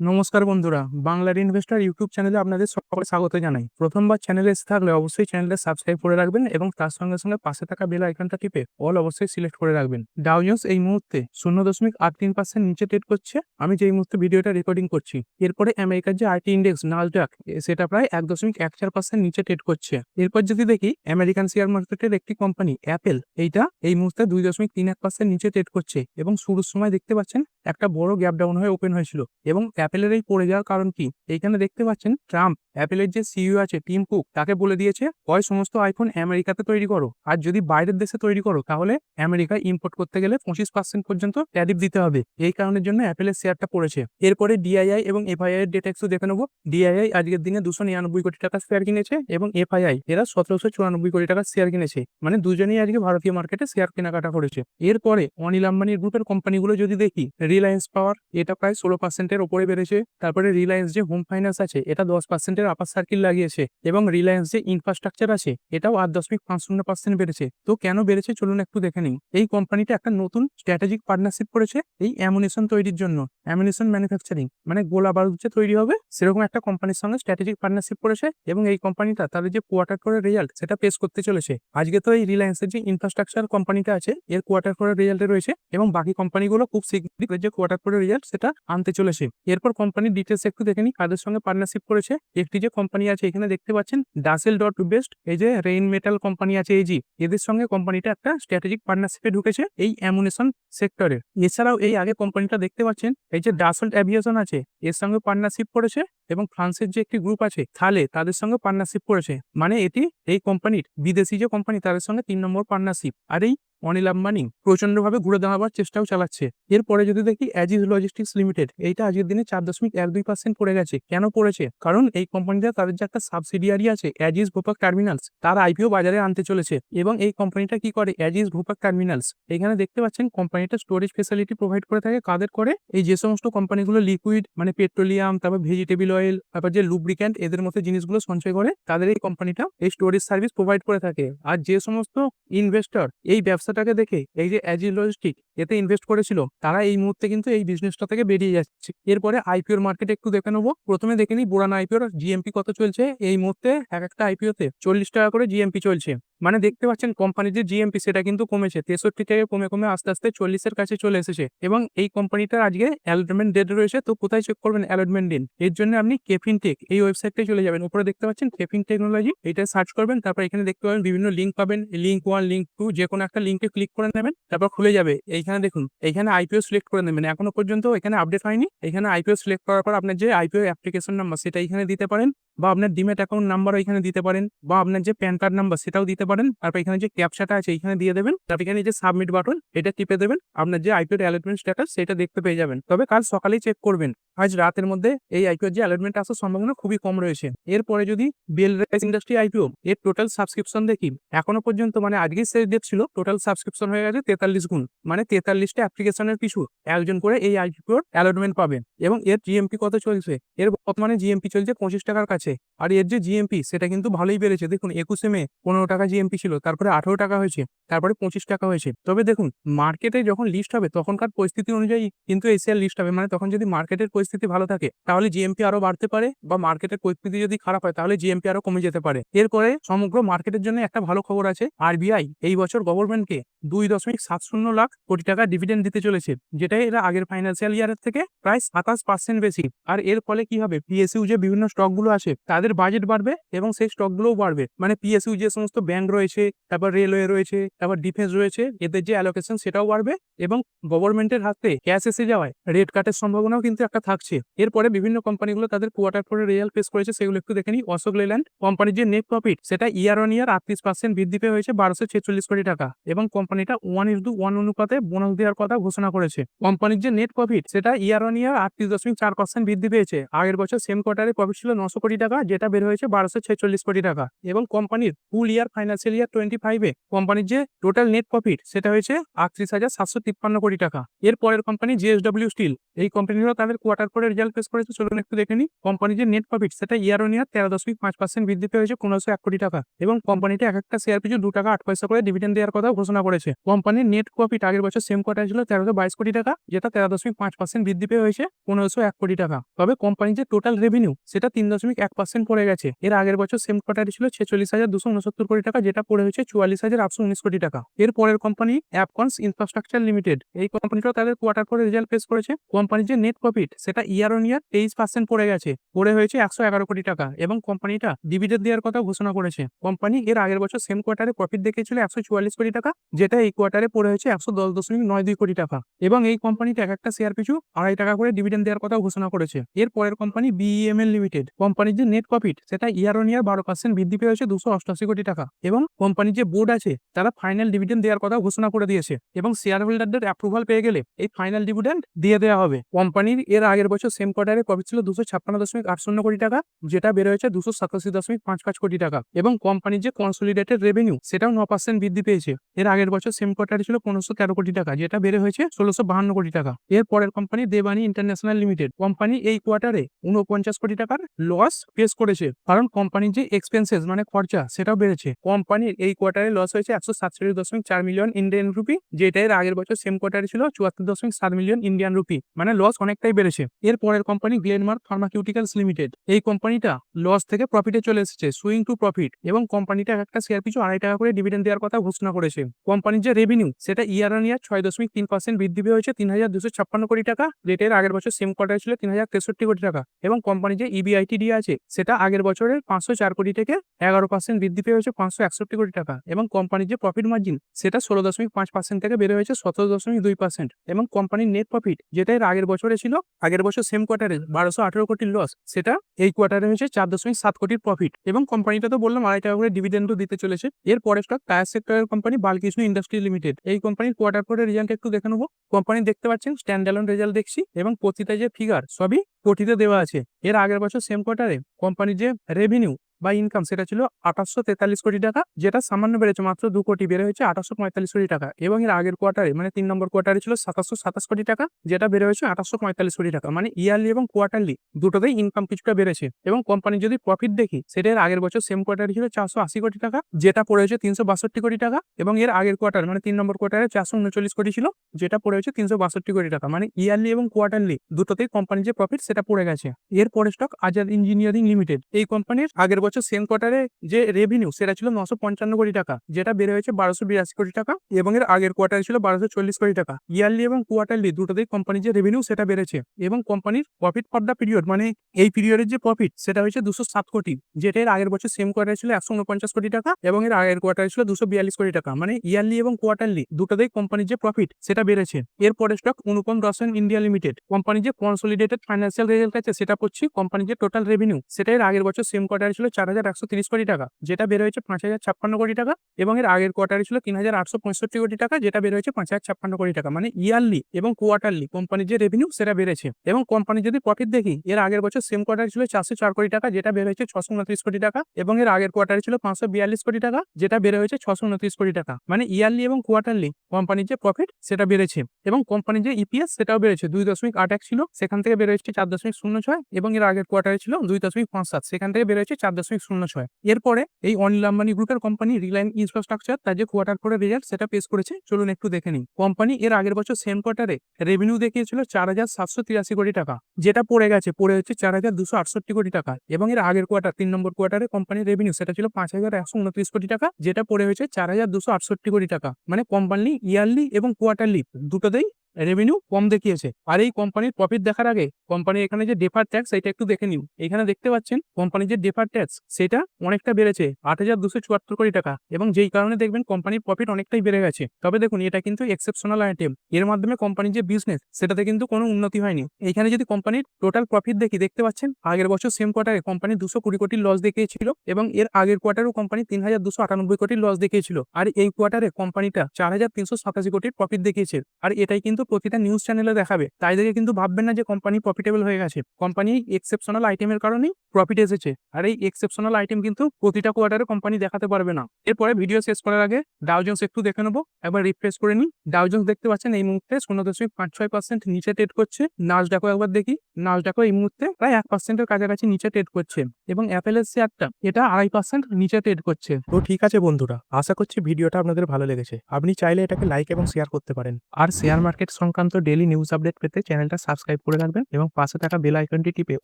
নমস্কার বন্ধুরা, বাংলার ইনভেস্টর ইউটিউব চ্যানেলে আপনাদের সকলে স্বাগত জানাই। প্রথমবার চ্যানেলে এসে থাকলে অবশ্যই চ্যানেলটা সাবস্ক্রাইব করে রাখবেন এবং তার সঙ্গে সঙ্গে পাশে থাকা বেল আইকনটা টিপে অল অবশ্যই সিলেক্ট করে রাখবেন। ডাউজন্স এই মুহূর্তে শূন্য দশমিক আট তিন পার্সেন্ট নিচে ট্রেড করছে। আমি যেই মুহূর্তে ভিডিওটা রেকর্ডিং করছি, এরপরে আমেরিকার যে আইটি ইন্ডেক্স নাসডাক সেটা প্রায় এক দশমিক এক চার পার্সেন্ট নিচে ট্রেড করছে। এরপর যদি দেখি আমেরিকান শেয়ার মার্কেটের একটি কোম্পানি অ্যাপেল এইটা এই মুহূর্তে দুই দশমিক তিন এক পার্সেন্ট নিচে ট্রেড করছে এবং শুরুর সময় দেখতে পাচ্ছেন একটা বড় গ্যাপ ডাউন হয়ে ওপেন হয়েছিল এবং অ্যাপেলের এই পড়ে যাওয়ার কারণ কি? এইখানে দেখতে পাচ্ছেন, ট্রাম্প, অ্যাপেলের যে সিইও আছে, টিম কুক, তাকে বলে দিয়েছে হয় সমস্ত আইফোন আমেরিকাতে তৈরি করো। আর যদি বাইরের দেশে তৈরি করো, তাহলে আমেরিকায় ইম্পোর্ট করতে গেলে পঁচিশ পার্সেন্ট পর্যন্ত ট্যারিফ দিতে হবে। এই কারণের জন্য অ্যাপেলের শেয়ারটা পড়েছে। এরপরে ডিআইআই এবং এফআইআই এর ডেটা একটু দেখে নেব। ডিআইআই আজকের দিনে দুশো নিরানব্বই কোটি টাকা শেয়ার কিনেছে এবং এফআইআই এরা সতেরোশো চুরানব্বই কোটি টাকা শেয়ার কিনেছে। মানে দুজনেই আজকে ভারতীয় মার্কেটে শেয়ার কেনাকাটা করেছে। এরপরে অনিল আম্বানির গ্রুপের কোম্পানিগুলো যদি দেখি রিলায়েন্স পাওয়ার এটা প্রায় ষোলো পার্সেন্টের ওপরে বেড়েছে, তারপরে রিলায়েন্স যে হোম ফাইন্যান্স আছে, এটা দশ পার্সেন্টের আপার সার্কিল লাগিয়েছে এবং রিলায়েন্স যে ইনফ্রাস্ট্রাকচার আছে, এটাও আট দশমিক পাঁচ শূন্য পার্সেন্ট বেড়েছে। তো কেন বেড়েছে চলুন একটু দেখে নিই। এই কোম্পানিটা একটা নতুন স্ট্র্যাটেজিক পার্টনারশিপ করেছে এই অ্যামুনেশন তৈরির জন্য অ্যামুনেশন ম্যানুফ্যাকচারিং মানে গোলা বারুদ যে তৈরি হবে, সেরকম একটা কোম্পানির সঙ্গে স্ট্র্যাটেজিক পার্টনারশিপ করেছে এবং এই কোম্পানিটা তাদের যে কোয়ার্টার করে রেজাল্ট সেটা পেশ করতে চলেছে। আজকে তো এই রিলায়েন্সের যে ইনফ্রাস্ট্রাকচার কোম্পানিটা আছে, এর কোয়ার্টার করে রেজাল্টে রয়েছে এবং বাকি কোম্পানিগুলো খুব শীঘ্রই যে কোয়ার্টার করে রেজাল্ট সেটা আনতে চলেছে। এরপর কোম্পানির ডিটেলস একটু দেখে নিই। কাদের সঙ্গে পার্টনারশিপ করেছে? একটি যে কোম্পানি আছে, এখানে দেখতে পাচ্ছেন ডাসেল ডট বেস্ট এই যে রেইন মেটাল কোম্পানি আছে এজি এদের সঙ্গে কোম্পানিটা একটা স্ট্র্যাটেজিক পার্টনারশিপে ঢুকেছে এই অ্যামুনেশন সেক্টরে এছাড়াও এই আগে কোম্পানিটা দেখতে পাচ্ছেন, এই যে ডাসল্ট অ্যাভিয়েশন আছে, এর সঙ্গে পার্টনারশিপ করেছে এবং ফ্রান্সের যে একটি গ্রুপ আছে, থালে, তাদের সঙ্গে পার্টনারশিপ করেছে। মানে এটি এই কোম্পানির বিদেশি যে কোম্পানি তাদের সঙ্গে তিন নম্বর পার্টনারশিপ আর এই অনিল আম্বানি প্রচন্ডভাবে ঘুরে দাঁড়াবার চেষ্টাও চালাচ্ছে। এরপরে যদি দেখি অ্যাজিজ লজিস্টিক্স লিমিটেড এইটা আজকের দিনে চার দশমিক এক দুই পার্সেন্ট পড়ে গেছে। কেন পড়েছে? কারণ এই কোম্পানিটা তাদের যে একটা সাবসিডিয়ারি আছে অ্যাজিজ ভোপাক টার্মিনালস তার আইপিও বাজারে আনতে চলেছে। এবং এই কোম্পানিটা কি করে? অ্যাজিজ ভোপাক টার্মিনালস এখানে দেখতে পাচ্ছেন কোম্পানিটা স্টোরেজ ফেসিলিটি প্রোভাইড করে থাকে। কাদের করে? এই যে সমস্ত কোম্পানিগুলো লিকুইড মানে পেট্রোলিয়াম তারপর ভেজিটেবল অয়েল তারপর যে লুব্রিক্যান্ট এদের মধ্যে জিনিসগুলো সঞ্চয় করে, তাদের এই কোম্পানিটা এই স্টোরেজ সার্ভিস প্রোভাইড করে থাকে। আর যে সমস্ত ইনভেস্টর এই ব্যবসাটাকে দেখে, এই যে অ্যাজি লজিস্টিক এতে ইনভেস্ট করেছিল, তারা এই মুহূর্তে কিন্তু এই বিজনেসটা থেকে বেরিয়ে যাচ্ছে। এরপরে আইপিওর মার্কেট একটু দেখে নেব। প্রথমে দেখে নিই বোরান আইপিওর জিএমপি কত চলছে? এই মুহূর্তে এক একটা আইপিওতে চল্লিশ টাকা করে জিএমপি চলছে। মানে দেখতে পাচ্ছেন কোম্পানির যে জিএমপি সেটা কিন্তু কমেছে। তেষট্টি থেকে কমে কমে আস্তে আস্তে চল্লিশের কাছে চলে এসেছে। এবং এই কোম্পানিটার আজকে অ্যালটমেন্ট ডেট রয়েছে, তো কোথায় চেক করবেন অ্যালটমেন্ট দিন এর জন্য আপনি কেফিন টেক এই ওয়েবসাইটে চলে যাবেন। উপরে দেখতে পাচ্ছেন কেফিন টেকনোলজি এটা সার্চ করবেন, তারপর এখানে দেখতে পাবেন বিভিন্ন লিঙ্ক পাবেন। লিঙ্ক ওয়ান লিঙ্ক টু যে কোনো একটা লিঙ্কে ক্লিক করে নেবেন, তারপর খুলে যাবে। এইখানে দেখুন, এইখানে আইপিও সিলেক্ট করে নেবেন। এখনও পর্যন্ত এখানে আপডেট হয়নি। এখানে আইপিও সিলেক্ট করার পর আপনার যে আইপিও অ্যাপ্লিকেশন নাম্বার সেটা এখানে দিতে পারেন। বা আপনার ডিমেট অ্যাকাউন্ট নাম্বারও এখানে দিতে পারেন বা আপনার যে প্যান কার্ড নাম্বার সেটাও দিতে পারেন। তারপর এখানে যে ক্যাপচাটা আছে এখানে দিয়ে দেবেন। তারপর এখানে যে সাবমিট বাটন এটা টিপে দেবেন। আপনার যে আইপিওর অ্যালটমেন্ট স্ট্যাটাস সেটা দেখতে পেয়ে যাবেন। তবে কাল সকালেই চেক করবেন। আজ রাতের মধ্যে এই আইপিওর যে অ্যালটমেন্ট আসার সম্ভাবনা খুবই কম রয়েছে। এরপরে যদি বেল রাইস ইন্ডাস্ট্রি আইপিও এর টোটাল সাবস্ক্রিপশন দেখি, এখনও পর্যন্ত মানে আজকের শেষ ডেট ছিল টোটাল সাবস্ক্রিপশন হয়ে গেছে তেতাল্লিশ গুণ। মানে তেতাল্লিশটা অ্যাপ্লিকেশনের পিছু একজন করে এই আইপিওর অ্যালটমেন্ট পাবেন এবং এর জিএমপি কত চলছে? এর বর্তমানে জিএমপি চলছে পঁচিশ টাকার কাছে। আর এর যে জিএমপি সেটা কিন্তু ভালোই বেড়েছে। দেখুন, একুশে মে পনেরো টাকা জিএমপি ছিল, তারপরে আঠেরো টাকা হয়েছে, তারপরে পঁচিশ টাকা হয়েছে। তবে দেখুন মার্কেটে যখন লিস্ট হবে, তখনকার পরিস্থিতি অনুযায়ী কিন্তু এই শেয়ার লিস্ট হবে। মানে তখন যদি মার্কেটের পরিস্থিতি ভালো থাকে, তাহলে জিএমপি আরও বাড়তে পারে বা মার্কেটের পরিস্থিতি যদি খারাপ হয়, তাহলে জিএমপি আরও কমে যেতে পারে। এরপরে সমগ্র মার্কেটের জন্য একটা ভালো খবর আছে। আরবিআই এই বছর গভর্নমেন্টকে দুই দশমিক সাত শূন্য লাখ কোটি টাকা ডিভিডেন্ড দিতে চলেছে, যেটা এরা আগের ফাইন্যান্সিয়াল ইয়ারের থেকে প্রায় সাতাশ পার্সেন্ট বেশি। আর এর ফলে কি হবে? পিএসইউ যে বিভিন্ন স্টকগুলো আছে তাদের বাজেট বাড়বে এবং সেই স্টকগুলোও বাড়বে। মানে পিএসইউ যে সমস্ত ব্যাংক রয়েছে, তারপর রেলওয়ে রয়েছে, তারপর ডিফেন্স রয়েছে, এদের যে অ্যালোকেশন সেটাও বাড়বে এবং গভর্নমেন্টের হাতে ক্যাশ এসে যাওয়ায় রেট কাটের সম্ভাবনাও কিন্তু একটা থাকছে। এরপরে বিভিন্ন কোম্পানিগুলো তাদের কোয়ার্টার পরে রেজাল্ট পেশ করেছে, সেগুলো একটু দেখে নিই। অশোক লেল্যান্ড কোম্পানির যে নেট প্রফিট সেটা ইয়ার অন ইয়ার আটত্রিশ পার্সেন্ট বৃদ্ধি পেয়ে হয়েছে বারোশো ছেচল্লিশ কোটি টাকা এবং কোম্পানিটা ওয়ান ইস টু ওয়ান অনুপাতে বোনাস দেওয়ার কথা ঘোষণা করেছে। কোম্পানির যে নেট প্রফিট সেটা ইয়ার অন ইয়ার আটত্রিশ দশমিক চার পার্সেন্ট বৃদ্ধি পেয়েছে। আগের বছর বছর সেম কোয়ার্টারে প্রফিট ছিল নশো কোটি টাকা, যেটা বের হয়েছে বারোশো ছেচল্লিশ কোটি টাকা। এবং কোম্পানির ফুল ইয়ার ফাইন্যান্সিয়াল ইয়ার টোয়েন্টি ফাইভে কোম্পানির যে টোটাল নেট প্রফিট সেটা হয়েছে আটত্রিশ হাজার সাতশো তিপ্পান্ন কোটি টাকা। এর পরের কোম্পানি জিএসডব্লিউ স্টিল এই কোম্পানিরও তাদের কোয়ার্টার পরে রেজাল্ট পেশ করেছে, চলুন একটু দেখে নিই। কোম্পানির যে নেট প্রফিট সেটা ইয়ার অন ইয়ার তেরো দশমিক পাঁচ পার্সেন্ট বৃদ্ধি পেয়েছে পনেরোশো এক কোটি টাকা। এবং কোম্পানিটা এক একটা শেয়ার পিছু দু টাকা আট পয়সা করে ডিভিডেন্ড দেওয়ার কথা ঘোষণা করেছে। কোম্পানির নেট প্রফিট আগের বছর সেম কোয়ার্টার ছিল তেরোশো বাইশ কোটি টাকা, যেটা তেরো দশমিক পাঁচ পার্সেন্ট বৃদ্ধি পেয়ে হয়েছে পনেরোশো এক কোটি টাকা। তবে কোম্পানির যে টোটাল রেভিনিউ সেটা তিন দশমিক এক পার্সেন্ট পড়ে গেছে। এর আগের বছর সেম কোয়ার্টারে ছিল ছেচল্লিশ হাজার দুশো উনসত্তর কোটি টাকা, যেটা পড়ে হয়েছে চুয়াল্লিশ হাজার আটশো উনিশ কোটি টাকা। এর পরের কোম্পানি অ্যাপকনস ইনফ্রাস্ট্রাকচার লিমিটেড এই কোম্পানিটাও তাদের কোয়ার্টার পরে রেজাল্ট পেশ করেছে। কোম্পানির যে নেট প্রফিট সেটা ইয়ার অন ইয়ার তেইশ পার্সেন্ট পড়ে গেছে, পড়ে হয়েছে একশো এগারো কোটি টাকা এবং কোম্পানিটা ডিভিডেন্ড দেওয়ার কথা ঘোষণা করেছে। কোম্পানি এর আগের বছর সেম কোয়ার্টারে প্রফিট দেখিয়েছিল একশো চুয়াল্লিশ কোটি টাকা, যেটা এই কোয়ার্টারে পড়ে হয়েছে একশো দশ দশমিক নয় দুই কোটি টাকা। এবং এই কোম্পানিটা এক একটা শেয়ার পিছু আড়াই টাকা করে ডিভিডেন্ড দেওয়ার কথা ঘোষণা করেছে। এর পরের কোম্পানি বিইএমএল লিমিটেড কোম্পানির যে নেট প্রফিট সেটা ইয়ার অন ইয়ার বারো পার্সেন্ট বৃদ্ধি পেয়েছে দুশো অষ্টআশি কোটি টাকা। এবং কোম্পানির যে বোর্ড আছে, তারা ফাইনাল ডিভিডেন্ড দেওয়ার কথা ঘোষণা করে দিয়েছে। এবং শেয়ার হোল্ডারদের অ্যাপ্রুভাল পেয়ে গেলে এই ফাইনাল ডিভিডেন্ড দিয়ে দেওয়া হবে। কোম্পানির এর আগের বছর সেম কোয়ার্টারে প্রফিট ছিল দুশো ছাপ্পান্ন দশমিক আট শূন্য কোটি টাকা, যেটা বের হয়েছে দুশো সাতাশি দশমিক পাঁচ পাঁচ কোটি টাকা। এবং কোম্পানির যে কনসোলিডেটেড রেভিনিউ সেটাও ন পার্সেন্ট বৃদ্ধি পেয়েছে। এর আগের বছর সেম কোয়ার্টারে ছিল পনেরোশো তেরো কোটি টাকা, যেটা বেড়ে হয়েছে ষোলোশো বাহান্ন কোটি টাকা। এর পরের company Devani international limited company এই কোয়ার্টারে উনপঞ্চাশ কোটি টাকার লস ফেস করেছে। কারণ কোম্পানির যে এক্সপেন্সেস মানে খরচা, সেটাও বেড়েছে। কোম্পানির এই কোয়ার্টারে লস হয়েছে একশো সাতচল্লিশ দশমিক চার মিলিয়ন ইন্ডিয়ান রুপি যেটা এর আগের বছর সেম কোয়ার্টারে ছিল চুয়াত্তর দশমিক সাত মিলিয়ন ইন্ডিয়ান রুপি মানে লস অনেকটাই বেড়েছে। এর পরের কোম্পানি গ্লেনমার্ক ফার্মাকিউটিক্যালস লিমিটেড এই কোম্পানিটা লস থেকে প্রফিটে চলে এসেছে সুইং টু প্রফিট এবং কোম্পানিটা একটা শেয়ার পিছু আড়াই টাকা করে ডিভিডেন্ড দেওয়ার কথা ঘোষণা করেছে। কোম্পানির যে রেভিনিউ সেটা ইয়ার অন ইয়ার ছয় দশমিক তিন পার্সেন্ট বৃদ্ধি পেয়ে হয়েছে তিন হাজার দুশো ছাপ্পান্ন কোটি টাকা যেটার আগের বছর সেম কোয়ার্টার ছিল তিন হাজার তেষট্টি কোটি টাকা। এবং কোম্পানির যে E ইবিআইটিডি আছে, সেটা আগের বছরের পাঁচশো চার কোটি থেকে এগারো পার্সেন্ট বৃদ্ধি পেয়ে হয়েছে পাঁচশো একষট্টি কোটি টাকা এবং কোম্পানির যে প্রফিট মার্জিন সেটা ষোলো দশমিক পাঁচ পার্সেন্ট থেকে বেড়ে হয়েছে সতেরো দশমিক দুই পার্সেন্ট এবং কোম্পানির নেট প্রফিট যেটা এর আগের বছরে ছিল, আগের বছর সেম কোয়ার্টারে বারোশো আঠেরো কোটির লস সেটা এই কোয়ার্টারে হয়েছে চার দশমিক সাত কোটির প্রফিট এবং কোম্পানিটা তো বললাম আড়াই টাকা করে ডিভিডেন্ডও দিতে চলেছে। এর পরে স্টক টায়ার সেক্টরের কোম্পানি বালকৃষ্ণ ইন্ডাস্ট্রি লিমিটেড এই কোম্পানির কোয়ার্টার পরে রেজাল্ট একটু দেখে নেব। কোম্পানি দেখতে পাচ্ছেন স্ট্যান্ড রেজাল্ট দেখছি এবং প্রতিটা যে ফিগার সবই কোটিতে দেওয়া আছে। এর আগের বছর সেম কোয়ার্টারে কোম্পানির যে রেভিনিউ বা ইনকাম সেটা ছিল আঠাশশো তেতাল্লিশ কোটি টাকা, যেটা সামান্য বেড়েছে মাত্র দু কোটি, বেড়ে হয়েছে আঠাশশো পঁয়তাল্লিশ কোটি টাকা। এবং এর আগের কোয়ার্টারে মানে তিন নম্বর কোয়ার্টারে ছিল সাতাশশো সাতাশ কোটি টাকা, যেটা বেড়ে হয়েছে আঠাশশো পঁয়তাল্লিশ কোটি টাকা। মানে ইয়ারলি এবং কোয়ার্টারলি দুটোতেই ইনকাম কিছুটা বেড়েছে। এবং কোম্পানির যদি প্রফিট দেখি, সেটা এর আগের বছর সেম কোয়ার্টারে ছিল চারশো আশি কোটি টাকা, যেটা পড়ে হয়েছে তিনশো বাষট্টি কোটি টাকা। এবং এর আগের কোয়ার্টার মানে তিন নম্বর কোয়ার্টারে চারশো উনচল্লিশ কোটি ছিল, যেটা পড়ে হয়েছে তিনশো বাষট্টি কোটি টাকা। মানে ইয়ারলি এবং কোয়ার্টারলি দুটোতেই কোম্পানির যে প্রফিট সেটা পড়ে গেছে। এর পরে স্টক আজাদ ইঞ্জিনিয়ারিং লিমিটেড এই কোম্পানির আগের বছর সেম কোয়ার্টারে যে রেভিনিউ সেটা ছিল নশো পঞ্চান্ন কোটি টাকা, যেটা বেড়ে হয়েছে বারোশো বিরাশি কোটি টাকা এবং এর আগের কোয়ার্টারে ছিল বারোশো চল্লিশ কোটি টাকা। ইয়ারলি এবং কোয়ার্টারলি দুটোতেই কোম্পানির যে রেভিনিউ সেটা বেড়েছে এবং কোম্পানির প্রফিট ফর দ্য পিরিয়ড মানে এই পিরিয়ডের যে প্রফিট সেটা হয়েছে দুশো সাত কোটি, যেটা এর আগের বছর সেম কোয়ার্টারে ছিল একশো উনপঞ্চাশ কোটি টাকা এবং এর আগের কোয়ার্টারে ছিল দুশো বিয়াল্লিশ কোটি টাকা। মানে ইয়ারলি এবং কোয়ার্টারলি দুটোতেই কোম্পানির যে প্রফিট সেটা বেড়েছে। এরপরে স্টক অনুপম রসায়ন ইন্ডিয়া লিমিটেড কোম্পানির যে কনসোলিডেটেড ফাইন্যান্সিয়াল রেজাল্ট আছে সেটা পড়ছি কোম্পানির যে টোটাল রেভিনিউ সেটা এর আগের বছর সেম কোয়ার্টারে ছিল চার হাজার একশো তিরিশ কোটি টাকা, যেটা বের হয়েছে পাঁচ হাজার ছাপ্পান্ন কোটি টাকা এবং এর আগের কোয়ার্টারে ছিল তিন হাজার আটশো পঁয়ষট্টি কোটি টাকা, যেটা বের হয়েছে পাঁচ হাজার ছাপ্পান্ন কোটি টাকা। মানে ইয়ারলি এবং কোয়ার্টারলি কোম্পানির যে রেভিনিউ সেটা বেড়েছে এবং কোম্পানি যদি প্রফিট দেখি, এর আগের বছর সেম কোয়ার্টারে ছিল চারশো চার কোটি টাকা, যেটা বের হয়েছে ছশো উনত্রিশ কোটি টাকা এবং এর আগের কোয়ার্টারে ছিল পাঁচশো বিয়াল্লিশ কোটি টাকা, যেটা বের হয়েছে ছশো উনত্রিশ কোটি টাকা। মানে ইয়ারলি এবং কোয়ার্টারলি কোম্পানির যে প্রফিট সেটা বেড়েছে এবং কোম্পানির যে ইপিএস সেটাও বেড়েছে, দুই দশমিক আট এক ছিল, সেখান থেকে বের হয়েছে চার দশমিক শূন্য ছয় এবং এর আগের কোয়ার্টারে ছিল দুই দশমিক পাঁচ সাত, সেখান থেকে বের হয়েছে চার শূন্য ছয় এরপরে এই অনিল আম্বানি গ্রুপের কোম্পানি রিলায়েন্স ইনফ্রাস্ট্রাকচার তার যে কোয়ার্টার পরে রেজাল্ট সেটা পেশ করেছে। চলুন একটু দেখে নিই। কোম্পানি এর আগের বছর সেম কোয়ার্টারে রেভিনিউ দেখিয়েছিল চার হাজার সাতশো তিরাশি কোটি টাকা। যেটা পড়ে গেছে, পড়ে হচ্ছে চার হাজার দুশো আটষট্টি কোটি টাকা। এবং এর আগের কোয়ার্টার তিন নম্বর কোয়ার্টারে কোম্পানির রেভিনিউ সেটা ছিল পাঁচ হাজার একশো উনত্রিশ কোটি টাকা। যেটা পড়ে হয়েছে চার হাজার দুশো আটষট্টি কোটি টাকা। মানে কোম্পানি ইয়ারলি এবং কোয়ার্টারলি দুটোতেই রেভিনিউ কম দেখিয়েছে। আর এই কোম্পানির প্রফিট দেখার আগে কোম্পানি এখানে যে ডেফার ট্যাক্স সেটা একটু দেখে নিন। এখানে দেখতে পাচ্ছেন কোম্পানির যে ডেফার ট্যাক্স সেটা অনেকটা বেড়েছে, আট হাজার দুশো চুয়াত্তর কোটি টাকা। এবং যেই কারণে দেখবেন কোম্পানির প্রফিট অনেকটাই বেড়ে গেছে। তবে দেখুন, এটা কিন্তু এক্সেপশনাল আইটেম এর মাধ্যমে কোম্পানির যে বিজনেস সেটাতে কিন্তু কোনো উন্নতি হয়নি। এখানে যদি কোম্পানির টোটাল প্রফিট দেখি, দেখতে পাচ্ছেন আগের বছর সেম কোয়ার্টারে কোম্পানি দুশো কুড়ি কোটির লস দেখিয়েছিল এবং এর আগের কোয়ার্টারেও কোম্পানি তিন হাজার দুশো আটানব্বই কোটির লস দেখিয়েছিল। আর এই কোয়ার্টারে কোম্পানিটা চার হাজার তিনশো সাতাশি কোটির প্রফিট দেখিয়েছে। আর এটাই কিন্তু প্রতিটা নিউজ চ্যানেলে দেখাবে। তাই দেখে কিন্তু ভাববেন না যে কোম্পানি প্রফিটেবল হয়ে গেছে। কোম্পানি এক্সেপশনাল আইটেমের কারণেই প্রফিট এসেছে। আর এই এক্সেপশনাল আইটেম কিন্তু প্রতিটা কোয়ার্টারে কোম্পানি দেখাতে পারবে না। এরপরে ভিডিও শেষ করার আগে ডাউজন্স একটু দেখে নেব। একবার রিফ্রেশ করে নিই। ডাউজন্স দেখতে পাচ্ছেন এই মুহূর্তে শূন্য দশমিক পাঁচ ছয় পার্সেন্ট নিচে ট্রেড করছে। নাজডাকও একবার দেখি। নাজডাকও এই মুহূর্তে প্রায় এক পার্সেন্টের কাছাকাছি নিচে ট্রেড করছে। এবং অ্যাপেল অ্যাপেলের শেয়ারটা এটা আড়াই পার্সেন্ট নিচে ট্রেড করছে। তো ঠিক আছে বন্ধুরা আশা করছি ভিডিওটা আপনাদের ভালো লেগেছে। আপনি চাইলে এটাকে লাইক এবং শেয়ার করতে পারেন। আর শেয়ার মার্কেট সংক্রান্ত ডেলি নিউজ আপডেট পেতে চ্যানেলটা সাবস্ক্রাইব করে রাখবেন এবং পাশে থাকা বেল আইকনটি টিপে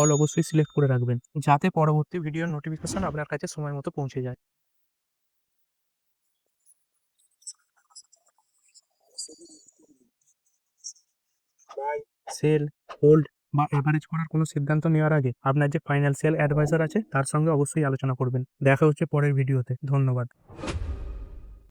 অল অবশ্যই সিলেক্ট করে রাখবেন, যাতে পরবর্তী ভিডিওর নোটিফিকেশন আপনার কাছে সময় মতো পৌঁছে যায়। সেল হোল্ড বা এভারেজ করার কোনো সিদ্ধান্ত নেওয়ার আগে আপনার যে ফাইন্যান্সিয়াল অ্যাডভাইজার আছে, তার সঙ্গে অবশ্যই আলোচনা করবেন। দেখা হচ্ছে পরের ভিডিওতে ধন্যবাদ।